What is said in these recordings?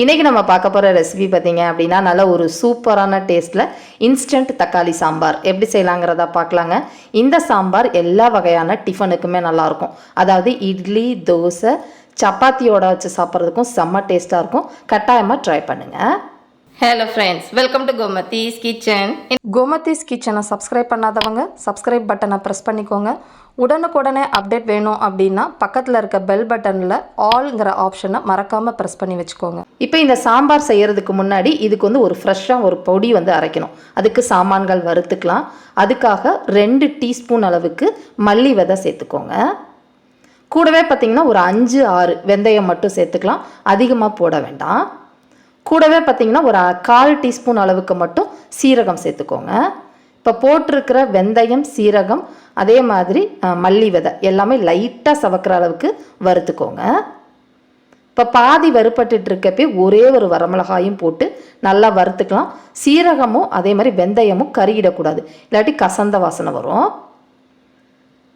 இன்றைக்கி நம்ம பார்க்க போகிற ரெசிபி பார்த்தீங்க அப்படின்னா நல்ல ஒரு சூப்பரான டேஸ்ட்டில் இன்ஸ்டன்ட் தக்காளி சாம்பார். எப்படி செய்யலாங்கிறத பார்க்கலாங்க. இந்த சாம்பார் எல்லா வகையான டிஃபனுக்குமே நல்லாயிருக்கும். அதாவது இட்லி தோசை சப்பாத்தியோட வச்சு சாப்பிட்றதுக்கும் செம்ம டேஸ்ட்டாக இருக்கும். கட்டாயமாக ட்ரை பண்ணுங்கள் hello friends welcome to Gomathi's kitchen Gomathi's கிச்சனை சப்ஸ்கிரைப் பண்ணாதவங்க சப்ஸ்கிரைப் பட்டனை ப்ரெஸ் பண்ணிக்கோங்க. உடனுக்குடனே அப்டேட் வேணும் அப்படின்னா பக்கத்தில் இருக்க பெல் பட்டனில் ஆல்ங்கிற ஆப்ஷனை மறக்காமல் ப்ரெஸ் பண்ணி வச்சுக்கோங்க. இப்போ இந்த சாம்பார் செய்கிறதுக்கு முன்னாடி இதுக்கு வந்து ஒரு ஃப்ரெஷ்ஷாக ஒரு பொடி வந்து அரைக்கணும். அதுக்கு சாமான்கள் வறுத்துக்கலாம். அதுக்காக ரெண்டு டீஸ்பூன் அளவுக்கு மல்லி விதை சேர்த்துக்கோங்க. கூடவே பார்த்தீங்கன்னா ஒரு அஞ்சு ஆறு வெந்தயம் மட்டும் சேர்த்துக்கலாம். அதிகமாக போட வேண்டாம். கூடவே பார்த்தீங்கன்னா ஒரு கால் டீஸ்பூன் அளவுக்கு மட்டும் சீரகம் சேர்த்துக்கோங்க. இப்போ போட்டிருக்கிற வெந்தயம் சீரகம் அதே மாதிரி மல்லி விதை எல்லாமே லைட்டாக சவக்கிற அளவுக்கு வறுத்துக்கோங்க. இப்போ பாதி வறுப்பட்டுட்டு இருக்கப்பே ஒரே ஒரு வரமிளகாயும் போட்டு நல்லா வறுத்துக்கலாம். சீரகமும் அதே மாதிரி வெந்தயமும் கருகிடக்கூடாது. இல்லாட்டி கசந்த வாசனை வரும்.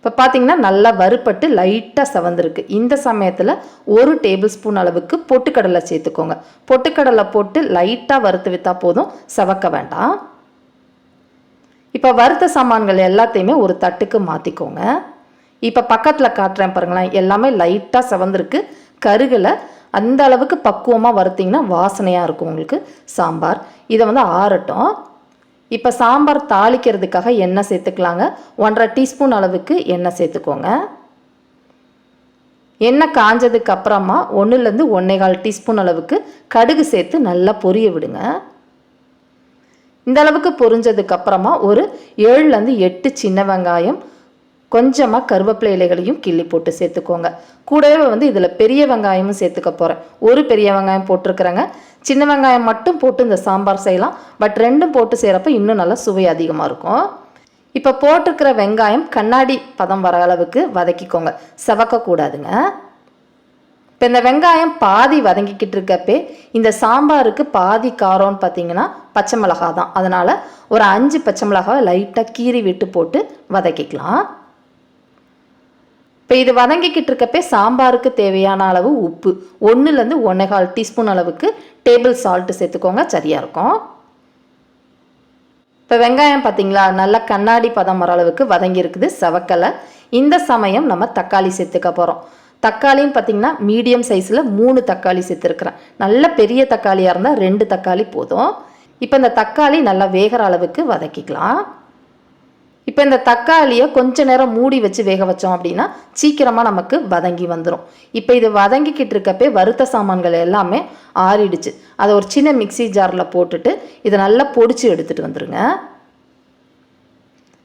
இப்போ பார்த்தீங்கன்னா நல்லா வறுப்பட்டு லைட்டாக செவந்திருக்கு. இந்த சமயத்தில் ஒரு டேபிள் ஸ்பூன் அளவுக்கு பொட்டுக்கடலை சேர்த்துக்கோங்க. பொட்டுக்கடலை போட்டு லைட்டாக வறுத்து விற்றா போதும் செவக்க வேண்டாம். இப்போ வறுத்த சாமான்கள் எல்லாத்தையுமே ஒரு தட்டுக்கு மாற்றிக்கோங்க இப்போ பக்கத்தில் காட்டுறேன் பாருங்களேன் எல்லாமே லைட்டாக செவந்திருக்கு. கருகில் அந்த அளவுக்கு பக்குவமாக வறுத்திங்கன்னா வாசனையாக இருக்கும் உங்களுக்கு சாம்பார். இதை வந்து ஆறட்டும். இப்போ சாம்பார் தாளிக்கிறதுக்காக எண்ணெய் சேர்த்துக்கலாங்க. ஒன்றரை டீஸ்பூன் அளவுக்கு எண்ணெய் சேர்த்துக்கோங்க. எண்ணெய் காஞ்சதுக்கு அப்புறமா ஒன்றுலேருந்து ஒன்றேகால் டீஸ்பூன் அளவுக்கு கடுகு சேர்த்து நல்லா பொரிய விடுங்க. இந்த அளவுக்கு பொரிஞ்சதுக்கு அப்புறமா ஒரு ஏழுலேருந்து எட்டு சின்ன வெங்காயம் கொஞ்சமாக கருவேப்பிலை இலைகளையும் கிள்ளி போட்டு சேர்த்துக்கோங்க. கூடவே வந்து இதில் பெரிய வெங்காயமும் சேர்த்துக்க போகிறேன் ஒரு பெரிய வெங்காயம் போட்டிருக்கிறேங்க. சின்ன வெங்காயம் மட்டும் போட்டு இந்த சாம்பார் செய்யலாம். பட் ரெண்டும் போட்டு செய்கிறப்ப இன்னும் நல்லா சுவை அதிகமாக இருக்கும். இப்போ போட்டிருக்கிற வெங்காயம் கண்ணாடி பதம் வர அளவுக்கு வதக்கிக்கோங்க. செவக்கக்கூடாதுங்க இப்போ இந்த வெங்காயம் பாதி வதங்கிக்கிட்டு இருக்கப்பே இந்த சாம்பாருக்கு பாதி காரம்னு பார்த்தீங்கன்னா பச்சை மிளகா தான். அதனால் ஒரு அஞ்சு பச்சை மிளகாவை லைட்டாக கீறி விட்டு போட்டு வதக்கிக்கலாம். இப்போ இது வதங்கிக்கிட்டு இருக்கப்பே சாம்பாருக்கு தேவையான அளவு உப்பு. ஒன்றுலேருந்து ஒன்றேகால் டீஸ்பூன் அளவுக்கு டேபிள் சால்ட்டு சேர்த்துக்கோங்க. சரியாக இருக்கும். இப்போ வெங்காயம் பார்த்தீங்களா நல்லா கண்ணாடி பதம் வர அளவுக்கு வதங்கி இருக்குது செவக்கலை இந்த சமயம் நம்ம தக்காளி சேர்த்துக்க போகிறோம் தக்காளின்னு பார்த்தீங்கன்னா மீடியம் சைஸில் மூணு தக்காளி சேர்த்துருக்குறேன். நல்ல பெரிய தக்காளியாக இருந்தால் ரெண்டு தக்காளி போதும். இப்போ இந்த தக்காளி நல்லா வேகிற அளவுக்கு வதக்கிக்கலாம். இப்போ இந்த தக்காளியை கொஞ்ச நேரம் மூடி வச்சு வேக வச்சோம் அப்படின்னா சீக்கிரமாக நமக்கு வதங்கி வந்துடும் இப்போ இது வதங்கிக்கிட்டு இருக்கப்பே வறுத்த சாமான்கள் எல்லாமே ஆறிடுச்சு. அதை ஒரு சின்ன மிக்ஸி ஜாரில் போட்டுட்டு இதை நல்லா பொடிச்சு எடுத்துகிட்டு வந்துடுங்க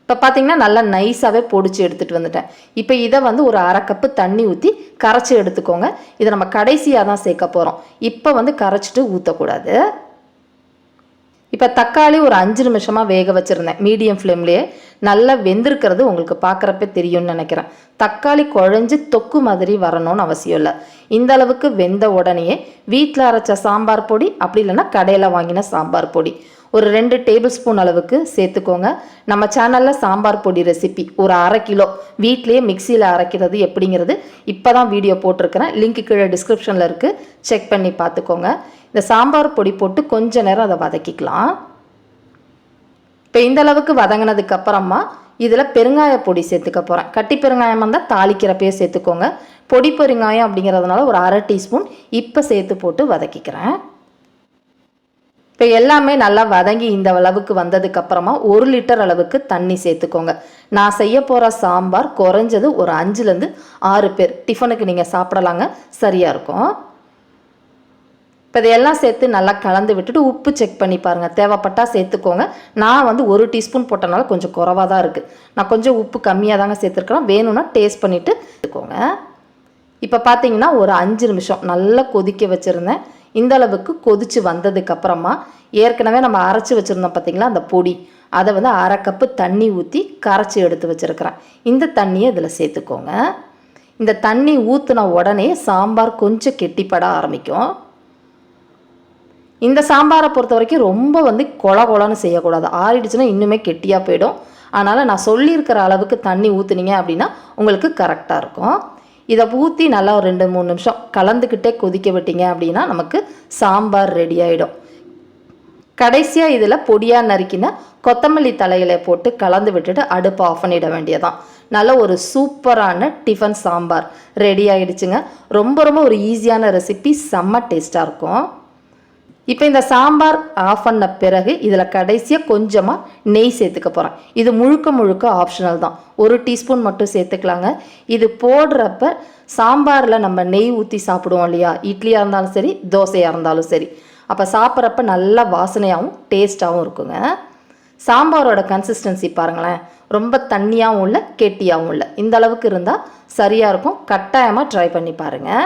இப்போ பார்த்தீங்கன்னா நல்லா நைஸாகவே பொடிச்சு எடுத்துகிட்டு வந்துட்டேன். இப்போ இதை வந்து ஒரு அரை கப்பு தண்ணி ஊற்றி கரைச்சி எடுத்துக்கோங்க. இதை நம்ம கடைசியாக தான் சேர்க்க போகிறோம் இப்போ வந்து கரைச்சிட்டு ஊற்றக்கூடாது இப்போ தக்காளி ஒரு அஞ்சு நிமிஷமாக வேக வச்சுருந்தேன். மீடியம் ஃப்ளேம்லேயே. நல்லா வெந்திருக்கிறது உங்களுக்கு பார்க்குறப்ப தெரியும்னு நினைக்கிறேன். தக்காளி குழஞ்சி தொக்கு மாதிரி வரணும்னு அவசியம் இல்லை. இந்த அளவுக்கு வெந்த உடனேயே வீட்டில் அரைச்ச சாம்பார் பொடி அப்படி இல்லைன்னா கடையில் வாங்கின சாம்பார் பொடி. ஒரு ரெண்டு டேபிள் ஸ்பூன் அளவுக்கு சேர்த்துக்கோங்க. நம்ம சேனலில் சாம்பார் பொடி ரெசிபி ஒரு அரை கிலோ வீட்லேயே மிக்சியில் அரைக்கிறது எப்படிங்கிறது இப்போ தான் வீடியோ போட்டிருக்கிறேன். லிங்க் கீழே டிஸ்கிரிப்ஷனில் இருக்குது செக் பண்ணி பார்த்துக்கோங்க. இந்த சாம்பார் பொடி போட்டு கொஞ்சம் நேரம் அதை வதக்கிக்கலாம். இப்போ இந்த அளவுக்கு வதங்கினதுக்கு அப்புறமா இதில் பெருங்காய பொடி சேர்த்துக்க போகிறேன் கட்டி பெருங்காயம் வந்தால் தாளிக்கிறப்பயே சேர்த்துக்கோங்க. பொடி பெருங்காயம் அப்படிங்கிறதுனால ஒரு அரை டீஸ்பூன் இப்போ சேர்த்து போட்டு வதக்கிக்கிறேன். இப்போ எல்லாமே நல்லா வதங்கி இந்த அளவுக்கு வந்ததுக்கு அப்புறமா ஒரு லிட்டர் அளவுக்கு தண்ணி சேர்த்துக்கோங்க. நான் செய்ய போகிற சாம்பார் குறைஞ்சது ஒரு அஞ்சுலேருந்து ஆறு பேர். டிஃபனுக்கு நீங்கள் சாப்பிடலாங்க. சரியாக இருக்கும். இப்போ இதையெல்லாம் சேர்த்து நல்லா கலந்து விட்டுட்டு உப்பு செக் பண்ணி பாருங்கள் தேவைப்பட்டால் சேர்த்துக்கோங்க. நான் வந்து ஒரு டீஸ்பூன் போட்டனால கொஞ்சம் குறவாக தான் இருக்குது நான் கொஞ்சம் உப்பு கம்மியாக தாங்க சேர்த்துருக்கிறேன். வேணும்னா டேஸ்ட் பண்ணிவிட்டு எடுத்துக்கோங்க இப்போ பார்த்தீங்கன்னா ஒரு அஞ்சு நிமிஷம் நல்லா கொதிக்க வச்சுருந்தேன். இந்த அளவுக்கு கொதித்து வந்ததுக்கப்புறமா ஏற்கனவே நம்ம அரைச்சி வச்சுருந்தோம் பார்த்தீங்களா அந்த பொடி. அதை வந்து அரை கப்பு தண்ணி ஊற்றி கரைச்சி எடுத்து வச்சுருக்கிறேன். இந்த தண்ணியை இதில் சேர்த்துக்கோங்க. இந்த தண்ணி ஊற்றின உடனே சாம்பார் கொஞ்சம் கெட்டிப்பட ஆரம்பிக்கும். இந்த சாம்பாரை பொறுத்த வரைக்கும் ரொம்ப வந்து கொல கொலன்னு செய்யக்கூடாது. ஆறிடுச்சுன்னா இன்னுமே கெட்டியாக போயிடும். அதனால் நான் சொல்லியிருக்கிற அளவுக்கு தண்ணி ஊற்றுனீங்க அப்படின்னா உங்களுக்கு கரெக்டாக இருக்கும். இதை ஊற்றி நல்லா ஒரு ரெண்டு மூணு நிமிஷம் கலந்துக்கிட்டே கொதிக்க விட்டீங்க அப்படின்னா நமக்கு சாம்பார் ரெடி ஆகிடும் கடைசியாக இதில் பொடியாக நறுக்கின கொத்தமல்லி தலையில போட்டு கலந்து விட்டுட்டு அடுப்பை ஆஃப் பண்ணிட வேண்டியதான் நல்ல ஒரு சூப்பரான டிஃபன் சாம்பார் ரெடி ஆகிடுச்சுங்க ரொம்ப ரொம்ப ஒரு ஈஸியான ரெசிபி செம்ம டேஸ்ட்டாக இருக்கும். இப்போ இந்த சாம்பார் ஆஃப் பண்ண பிறகு இதில் கடைசியாக கொஞ்சமாக நெய் சேர்த்துக்க போகிறேன் இது முழுக்க முழுக்க ஆப்ஷனல் தான். ஒரு டீஸ்பூன் மட்டும் சேர்த்துக்கலாங்க. இது போடுறப்ப சாம்பாரில் நம்ம நெய் ஊற்றி சாப்பிடுவோம் இல்லையா? இட்லியாக இருந்தாலும் சரி தோசையாக இருந்தாலும் சரி. அப்போ சாப்பிட்றப்ப நல்ல வாசனையாகவும் டேஸ்ட்டாகவும் இருக்குங்க. சாம்பாரோட கன்சிஸ்டன்சி பாருங்களேன். ரொம்ப தண்ணியாகவும் இல்லை கெட்டியாகவும் இல்லை. இந்த அளவுக்கு இருந்தால் சரியாக இருக்கும். கட்டாயமாக ட்ரை பண்ணி பாருங்கள்